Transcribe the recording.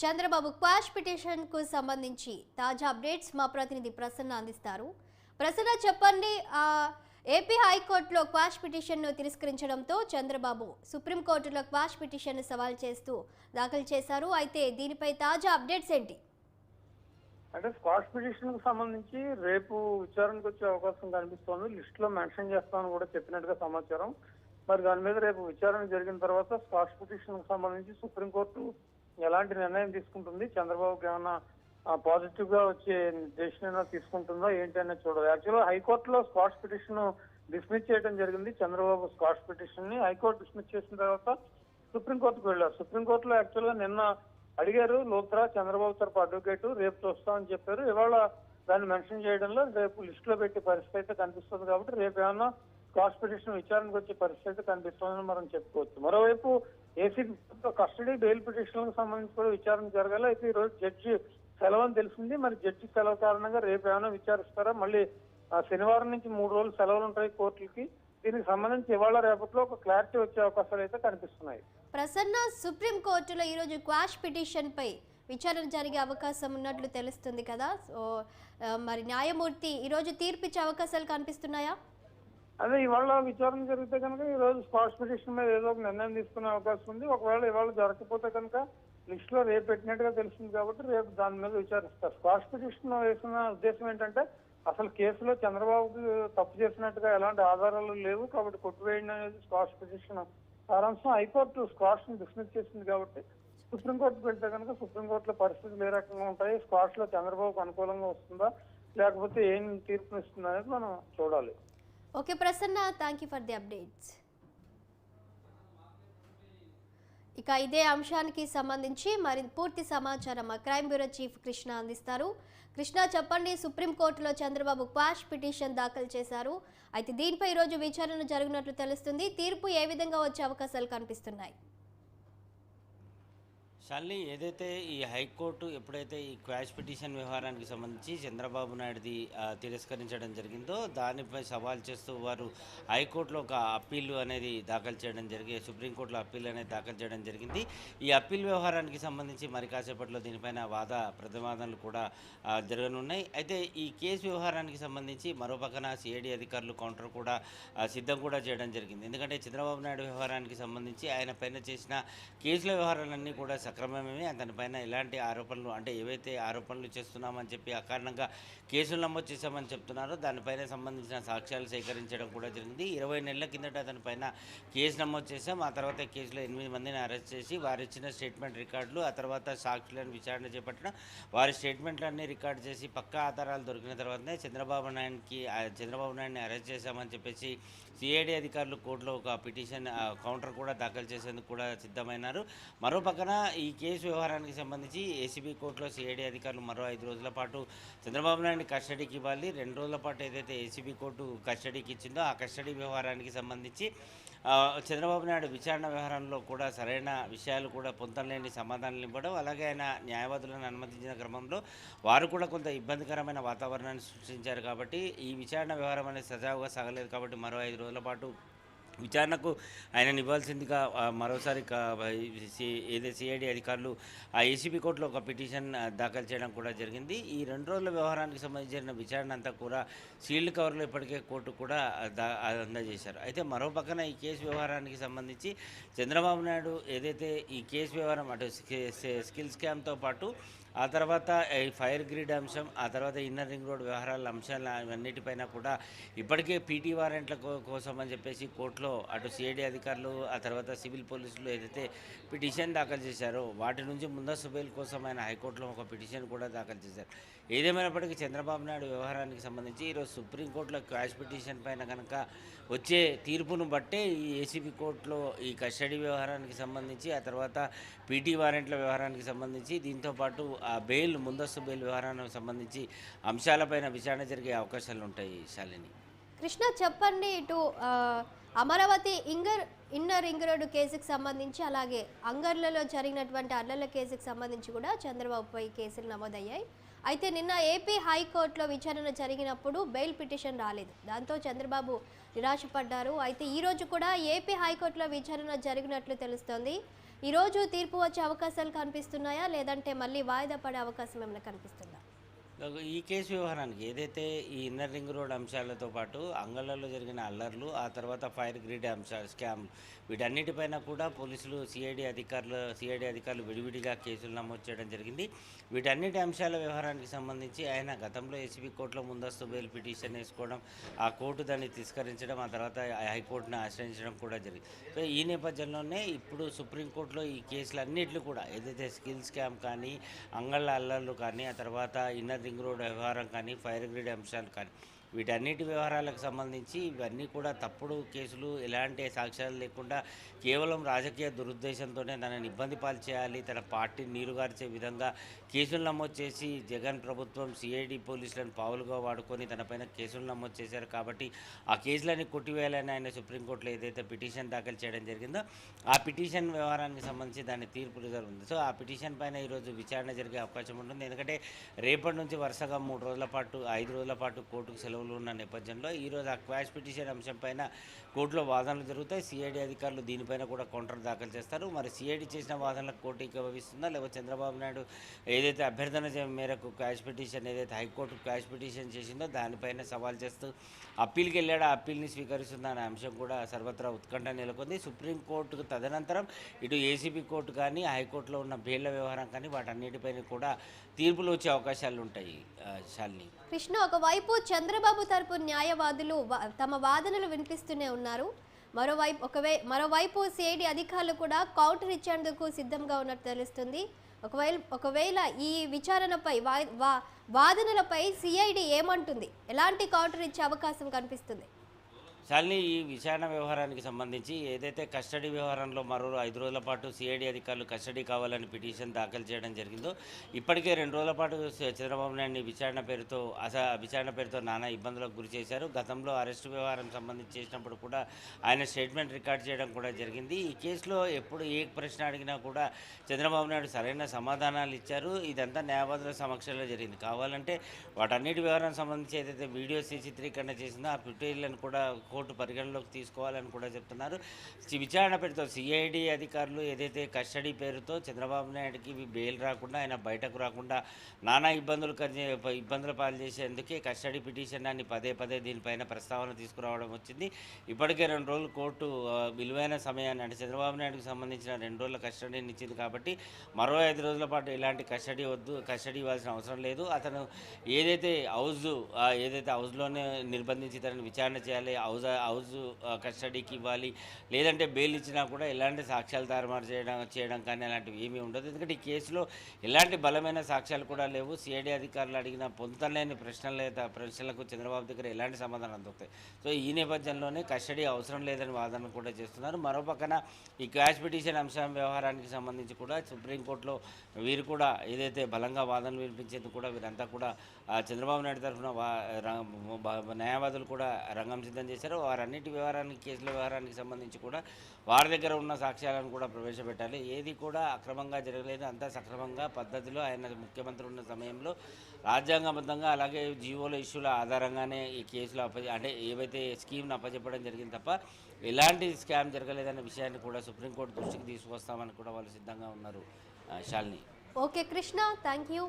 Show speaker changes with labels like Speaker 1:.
Speaker 1: Chandrababu quash పిటిషన్కు సంబంధించి తాజా updates మా ప్రతినిధి ప్రసన్న అందిస్తారు. ప్రసన్న చెప్పండి ఏపీ హైకోర్టులో క్వాష్ పిటిషన్ను తిరస్కరించడంతో చంద్రబాబు సుప్రీంకోర్టులో క్వాష్ పిటిషన్ను సవాల్ చేస్తూ దాఖలు చేశారు. అయితే దీనిపై తాజా అప్డేట్స్ ఏంటి?
Speaker 2: అంటే స్క్వాష్ పిటిషన్కు సంబంధించి రేపు విచారణకు వచ్చే అవకాశం కనిపిస్తోంది. లిస్ట్లో మెన్షన్ చేస్తామని కూడా చెప్పినట్టుగా సమాచారం. మరి దాని మీద రేపు విచారణ జరిగిన తర్వాత స్క్వాష్ పిటిషన్కు సంబంధించి సుప్రీంకోర్టు ఎలాంటి నిర్ణయం తీసుకుంటుంది? చంద్రబాబుకి ఏమైనా పాజిటివ్గా వచ్చే డెసిషన్ అయినా తీసుకుంటుందా? ఏంటి అనేది చూడాలి. యాక్చువల్గా హైకోర్టులో స్కాట్స్ పిటిషన్ డిస్మిస్ చేయడం జరిగింది. చంద్రబాబు స్కాట్స్ పిటిషన్ని హైకోర్టు డిస్మిస్ చేసిన తర్వాత సుప్రీంకోర్టుకు వెళ్ళారు. సుప్రీంకోర్టులో యాక్చువల్గా నిన్న అడిగారు లోక్రా చంద్రబాబు తరపు అడ్వకేట్ రేపు చూస్తామని చెప్పారు. ఇవాళ దాన్ని మెన్షన్ చేయడంలో రేపు లిస్ట్లో పెట్టే పరిస్థితి అయితే కనిపిస్తుంది కాబట్టి రేపు ఏమన్నా కాస్ట్ పిటిషన్ విచారణకు వచ్చే పరిస్థితి అయితే కనిపిస్తుందని మనం చెప్పుకోవచ్చు. మరోవైపు ఏసీ కస్టడీ బెయిల్ పిటిషన్లకు సంబంధించి కూడా విచారణ జరగాలి. అయితే ఈ రోజు జడ్జి సెలవు అని తెలిసింది. మరి జడ్జి సెలవు కారణంగా రేపు ఏమైనా విచారిస్తారా? మళ్ళీ శనివారం నుంచి మూడు రోజులు సెలవులు ఉంటాయి కోర్టులకి. దీనికి సంబంధించి ఇవాళ రేపట్లో ఒక క్లారిటీ వచ్చే అవకాశాలు అయితే కనిపిస్తున్నాయి.
Speaker 1: ప్రసన్న సుప్రీం కోర్టులో ఈరోజు క్వాష్ పిటిషన్పై విచారణ జరిగే అవకాశం ఉన్నట్లు తెలుస్తుంది కదా. సో మరి న్యాయమూర్తి ఈరోజు తీర్పిచ్చే అవకాశాలు కనిపిస్తున్నాయా?
Speaker 2: అదే ఇవాళ విచారణ జరిగితే కనుక ఈ రోజు స్పాట్ పిటిషన్ మీద ఏదో ఒక నిర్ణయం తీసుకునే అవకాశం ఉంది. ఒకవేళ ఇవాళ జరగకపోతే కనుక లిస్ట్లో రేపు పెట్టినట్టుగా తెలిసింది కాబట్టి రేపు దాని మీద విచారిస్తారు. స్పాట్ పిటిషన్ వేసిన ఉద్దేశం ఏంటంటే అసలు కేసులో చంద్రబాబుకి తప్పు చేసినట్టుగా ఎలాంటి ఆధారాలు లేవు కాబట్టి కొట్టువేయండి అనేది స్క్వాష్ పిటిషన్ సారాంశం హైకోర్టు స్క్వాష్ని డిస్మిస్ చేసింది కాబట్టి సుప్రీంకోర్టుకు వెళ్తే కనుక సుప్రీంకోర్టులో పరిస్థితులు ఏ రకంగా ఉంటాయి? స్కాష్లో చంద్రబాబుకు అనుకూలంగా వస్తుందా? లేకపోతే ఏం తీర్పునిస్తుందా అనేది మనం చూడాలి.
Speaker 1: Okay Prasanna thank you for the updates ఇక ఇదే అంశానికి సంబంధించి మరి పూర్తి సమాచారం క్రైమ్ బ్యూరో చీఫ్ కృష్ణ అందిస్తారు. కృష్ణ చెప్పండి సుప్రీంకోర్టులో చంద్రబాబు క్వాష్ పిటిషన్ దాఖలు చేశారు. అయితే దీనిపై ఈరోజు విచారణ జరిగినట్లు తెలుస్తుంది. తీర్పు ఏ విధంగా వచ్చే అవకాశాలు కనిపిస్తున్నాయి?
Speaker 3: షాలిని ఏదైతే ఈ హైకోర్టు ఎప్పుడైతే ఈ క్వాష్ పిటిషన్ వ్యవహారానికి సంబంధించి చంద్రబాబు నాయుడుది తిరస్కరించడం జరిగిందో దానిపై సవాల్ చేస్తూ వారు హైకోర్టులో ఒక అప్పీల్ అనేది దాఖలు చేయడం జరిగి సుప్రీంకోర్టులో అప్పీల్ అనేది దాఖలు చేయడం జరిగింది. ఈ అప్పీల్ వ్యవహారానికి సంబంధించి మరి కాసేపట్లో దీనిపైన వాద ప్రతివాదనలు కూడా జరగనున్నాయి. అయితే ఈ కేసు వ్యవహారానికి సంబంధించి మరో పక్కన సిఐడి అధికారులు కౌంటర్ కూడా సిద్ధం కూడా చేయడం జరిగింది. ఎందుకంటే చంద్రబాబు నాయుడు వ్యవహారానికి సంబంధించి ఆయన పైన చేసిన కేసుల వ్యవహారాలన్నీ కూడా అక్రమమే అతని పైన ఎలాంటి ఆరోపణలు అంటే ఏవైతే ఆరోపణలు చేస్తున్నామని చెప్పి అకారణంగా కేసులు నమోదు చేశామని చెప్తున్నారో దానిపైన సంబంధించిన సాక్ష్యాలు సేకరించడం కూడా జరిగింది. ఇరవై నెలల కిందట అతని పైన కేసు నమోదు చేశాం. ఆ తర్వాత కేసులో ఎనిమిది మందిని అరెస్ట్ చేసి వారు ఇచ్చిన స్టేట్మెంట్ రికార్డులు ఆ తర్వాత సాక్షులను విచారణ చేపట్టడం వారి స్టేట్మెంట్లన్నీ రికార్డు చేసి పక్కా ఆధారాలు దొరికిన తర్వాతనే చంద్రబాబు నాయుడుకి చంద్రబాబు నాయుడిని అరెస్ట్ చేశామని చెప్పేసి సిఐడి అధికారులు కోర్టులో ఒక పిటిషన్ కౌంటర్ కూడా దాఖలు చేసేందుకు కూడా సిద్ధమైనారు. మరో పక్కన ఈ కేసు వ్యవహారానికి సంబంధించి ఏసీబీ కోర్టులో సిఐడి అధికారులు మరో ఐదు రోజుల పాటు చంద్రబాబు నాయుడిని కస్టడీకి ఇవ్వాలి. రెండు రోజుల పాటు ఏదైతే ఏసీబీ కోర్టు కస్టడీకి ఇచ్చిందో ఆ కస్టడీ వ్యవహారానికి సంబంధించి చంద్రబాబు నాయుడు విచారణ వ్యవహారంలో కూడా సరైన విషయాలు కూడా పొందలేని సమాధానాలు ఇవ్వడం అలాగే ఆయన న్యాయవాదులను అనుమతించిన క్రమంలో వారు కూడా కొంత ఇబ్బందికరమైన వాతావరణాన్ని సృష్టించారు కాబట్టి ఈ విచారణ వ్యవహారం అనేది సజావుగా సాగలేదు కాబట్టి మరో ఐదు రోజుల పాటు విచారణకు ఆయన ఇవ్వాల్సిందిగా మరోసారి క- ఏదైతే సిఐడి అధికారులు ఆ ఏసీబీ కోర్టులో ఒక పిటిషన్ దాఖలు చేయడం కూడా జరిగింది. ఈ రెండు రోజుల వ్యవహారానికి సంబంధించిన విచారణ అంతా కూడా సీల్డ్ కవర్లో ఇప్పటికే కోర్టు కూడా అందజేశారు. అయితే మరో పక్కన ఈ కేసు వ్యవహారానికి సంబంధించి చంద్రబాబు నాయుడు ఏదైతే ఈ కేసు వ్యవహారం అటు స్కిల్ స్కామ్తో పాటు ఆ తర్వాత ఈ ఫైర్ గ్రిడ్ అంశం ఆ తర్వాత ఇన్నర్ రింగ్ రోడ్ వ్యవహారాల అంశాల అన్నిటిపైన కూడా ఇప్పటికే పీటీ వారెంట్ల కో- కోసం అని చెప్పేసి కోర్టులో అటు సిఐడి అధికారులు ఆ తర్వాత సివిల్ పోలీసులు ఏదైతే పిటిషన్ దాఖలు చేశారో వాటి నుంచి ముందస్తు బెయిల్ కోసం ఆయన హైకోర్టులో ఒక పిటిషన్ కూడా దాఖలు చేశారు. ఏదేమైనప్పటికీ చంద్రబాబు నాయుడు వ్యవహారానికి సంబంధించి ఈరోజు సుప్రీంకోర్టులో క్యాష్ పిటిషన్ పైన కనుక వచ్చే తీర్పును బట్టే ఈ ఏసీబీ కోర్టులో ఈ కస్టడీ వ్యవహారానికి సంబంధించి ఆ తర్వాత పీటీ వారెంట్ల వ్యవహారానికి సంబంధించి దీంతో పాటు ఆ బెయిల్ ముందస్తు బెయిల్ వ్యవహారానికి సంబంధించి అంశాలపైన విచారణ జరిగే అవకాశాలు ఉంటాయి శాలిని.
Speaker 1: కృష్ణ చెప్పండి ఇటు అమరావతి ఇంగర్ ఇన్నర్ రింగ్ రోడ్డు కేసుకు సంబంధించి అలాగే అంగర్లలో జరిగినటువంటి అల్లర్ల కేసుకు సంబంధించి కూడా చంద్రబాబుపై కేసులు నమోదయ్యాయి. అయితే నిన్న ఏపీ హైకోర్టులో విచారణ జరిగినప్పుడు బెయిల్ పిటిషన్ రాలేదు. దాంతో చంద్రబాబు నిరాశపడ్డారు. అయితే ఈరోజు కూడా ఏపీ హైకోర్టులో విచారణ జరిగినట్లు తెలుస్తోంది. ఈరోజు తీర్పు వచ్చే అవకాశాలు కనిపిస్తున్నాయా? లేదంటే మళ్ళీ వాయిదా పడే అవకాశం ఏమైనా కనిపిస్తుందా?
Speaker 3: ఈ కేసు వ్యవహారానికి ఏదైతే ఈ ఇన్నర్ రింగ్ రోడ్ అంశాలతో పాటు అంగళ్ళలో జరిగిన అల్లర్లు ఆ తర్వాత ఫైర్ గ్రిడ్ అంశాలు స్కామ్ వీటన్నిటిపైన కూడా పోలీసులు సిఐడి అధికారులు సిఐడి అధికారులు విడివిడిగా కేసులు నమోదు చేయడం జరిగింది. వీటన్నిటి అంశాల వ్యవహారానికి సంబంధించి ఆయన గతంలో ఏసీబీ కోర్టులో ముందస్తు బెయిల్ పిటిషన్ వేసుకోవడం ఆ కోర్టు దాన్ని తిరస్కరించడం ఆ తర్వాత హైకోర్టును ఆశ్రయించడం కూడా జరిగింది. సో ఈ నేపథ్యంలోనే ఇప్పుడు సుప్రీంకోర్టులో ఈ కేసులన్నింటినీ కూడా ఏదైతే స్కిల్ స్కామ్ కానీ అంగళ్ళ అల్లర్లు కానీ ఆ తర్వాత ఇన్నర్ రింగ్ రోడ్ వ్యవహారం కానీ ఫైర్ గ్రిడ్ అంశాలు కానీ. వీటన్నిటి వ్యవహారాలకు సంబంధించి ఇవన్నీ కూడా తప్పుడు కేసులు ఎలాంటి సాక్ష్యాలు లేకుండా కేవలం రాజకీయ దురుద్దేశంతోనే తనని ఇబ్బంది పాలు చేయాలి తన పార్టీని నీరుగార్చే విధంగా కేసులు నమోదు చేసి జగన్ ప్రభుత్వం సిఐడి పోలీసులను పావులుగా వాడుకొని తనపైన కేసులు నమోదు చేశారు కాబట్టి ఆ కేసులని కొట్టివేయాలని ఆయన సుప్రీంకోర్టులో ఏదైతే పిటిషన్ దాఖలు చేయడం జరిగిందో ఆ పిటిషన్ వ్యవహారానికి సంబంధించి దాని తీర్పు రిజర్వ్ ఉంది. సో ఆ పిటిషన్ పైన ఈరోజు విచారణ జరిగే అవకాశం ఉంటుంది. ఎందుకంటే రేపటి నుంచి వరుసగా మూడు రోజుల పాటు ఐదు రోజుల పాటు కోర్టుకు సెలవులు ఉన్న నేపథ్యంలో ఈరోజు ఆ క్వాష్ పిటిషన్ అంశం పైన కోర్టులో వాదనలు జరుగుతాయి. సిఐడి అధికారులు దీనిపైన కూడా కౌంటర్ దాఖలు చేస్తారు. మరి సిఐడి చేసిన వాదనలకు కోర్టు ఏకీభవిస్తుందా లేకపోతే చంద్రబాబు నాయుడు ఏదైతే అభ్యర్థన మేరకు క్వాష్ పిటిషన్ ఏదైతే హైకోర్టు క్వాష్ పిటిషన్ చేసిందో దానిపైన సవాల్ చేస్తూ అప్పీల్కి వెళ్ళాడు? ఆ అప్పీల్ని స్వీకరిస్తుందా? అనే అంశం కూడా సర్వత్రా ఉత్కంఠ నెలకొంది. సుప్రీంకోర్టుకు తదనంతరం ఇటు ఏసీబీ కోర్టు కానీ హైకోర్టులో ఉన్న బెయిళ్ళ వ్యవహారం కానీ వాటన్నిటిపైన కూడా తీర్పులు వచ్చే అవకాశాలు ఉంటాయి శాలిని.
Speaker 1: కృష్ణ ఒకవైపు చంద్రబాబు తరపు న్యాయవాదులు తమ వాదనలు వినిపిస్తూనే ఉన్నారు. మరోవైపు ఒకవే మరోవైపు సిఐడి అధికారులు కూడా కౌంటర్ ఇచ్చేందుకు సిద్ధంగా ఉన్నట్టు తెలుస్తుంది. ఒకవేళ ఒకవేళ ఈ విచారణపై వా- వాదనలపై సిఐడి ఏమంటుంది? ఎలాంటి కౌంటర్ ఇచ్చే అవకాశం కనిపిస్తుంది?
Speaker 3: శాలిని ఈ విచారణ వ్యవహారానికి సంబంధించి ఏదైతే కస్టడీ వ్యవహారంలో మరో ఐదు రోజుల పాటు సిఐడి అధికారులు కస్టడీ కావాలని పిటిషన్ దాఖలు చేయడం జరిగిందో ఇప్పటికే రెండు రోజుల పాటు చంద్రబాబు నాయుడిని విచారణ పేరుతో అస విచారణ పేరుతో నానా ఇబ్బందులకు గురి చేశారు. గతంలో అరెస్టు వ్యవహారం సంబంధించి చేసినప్పుడు కూడా ఆయన స్టేట్మెంట్ రికార్డ్ చేయడం కూడా జరిగింది. ఈ కేసులో ఎప్పుడు ఏ ప్రశ్న అడిగినా కూడా చంద్రబాబు నాయుడు సరైన సమాధానాలు ఇచ్చారు. ఇదంతా న్యాయవాదుల సమక్షంలో జరిగింది. కావాలంటే వాటన్నిటి వ్యవహారం సంబంధించి ఏదైతే వీడియో సీ చిత్రీకరణ చేసిందో ఆ ఫిఫ్టీలను కూడా కోర్టు పరిగణలోకి తీసుకోవాలని కూడా చెప్తున్నారు. విచారణ పేరుతో సిఐడి అధికారులు ఏదైతే కస్టడీ పేరుతో చంద్రబాబు నాయుడుకి బెయిల్ రాకుండా ఆయన బయటకు రాకుండా నానా ఇబ్బందులు కలిగి ఇబ్బందులు పాలు చేసేందుకే కస్టడీ పిటిషన్ అని పదే పదే దీనిపైన ప్రస్తావన తీసుకురావడం వచ్చింది. ఇప్పటికే రెండు రోజులు కోర్టు విలువైన సమయాన్ని అంటే చంద్రబాబు నాయుడుకి సంబంధించిన రెండు రోజుల కస్టడీని ఇచ్చింది కాబట్టి మరో ఐదు రోజుల పాటు ఇలాంటి కస్టడీ వద్దు కస్టడీ ఇవ్వాల్సిన అవసరం లేదు. అతను ఏదైతే హౌజ్ ఏదైతే హౌస్లోనే నిర్బంధించి తనని విచారణ చేయాలి హౌజ్ హౌస్ కస్టడీకి ఇవ్వాలి. లేదంటే బెయిల్ ఇచ్చినా కూడా ఎలాంటి సాక్ష్యాలు తారుమారు చేయడం చేయడం కానీ అలాంటివి ఏమీ ఉండదు. ఎందుకంటే ఈ కేసులో ఎలాంటి బలమైన సాక్ష్యాలు కూడా లేవు. సిఐడి అధికారులు అడిగిన పొందలేని ప్రశ్నలు ప్రశ్నలకు చంద్రబాబు దగ్గర ఎలాంటి సమాధానం దొరుకుతాయి? సో ఈ నేపథ్యంలోనే కస్టడీ అవసరం లేదని వాదన కూడా చేస్తున్నారు. మరో పక్కన ఈ క్యాష్ పిటిషన్ అంశం వ్యవహారానికి సంబంధించి కూడా సుప్రీంకోర్టులో వీరు కూడా ఏదైతే బలంగా వాదనలు వినిపించేందుకు కూడా వీరంతా కూడా చంద్రబాబు నాయుడు తరఫున వా ర- బ- న్యాయవాదులు కూడా రంగం సిద్ధం చేశారు. వారన్నిటి వ్యవహారానికి కేసుల వ్యవహారానికి సంబంధించి కూడా వారి దగ్గర ఉన్న సాక్ష్యాలను కూడా ప్రవేశపెట్టాలి. ఏది కూడా అక్రమంగా జరగలేదు. అంతా సక్రమంగా పద్ధతిలో ఆయన ముఖ్యమంత్రి ఉన్న సమయంలో రాజ్యాంగబద్ధంగా అలాగే జీవోల ఇష్యూల ఆధారంగానే ఈ కేసులు అప్ప అంటే ఏవైతే స్కీమ్ను అప్పచెప్పడం జరిగింది తప్ప ఎలాంటి స్కామ్ జరగలేదనే విషయాన్ని కూడా సుప్రీంకోర్టు దృష్టికి తీసుకొస్తామని కూడా వాళ్ళు సిద్ధంగా ఉన్నారు. Shalini.
Speaker 1: Okay Krishna thank you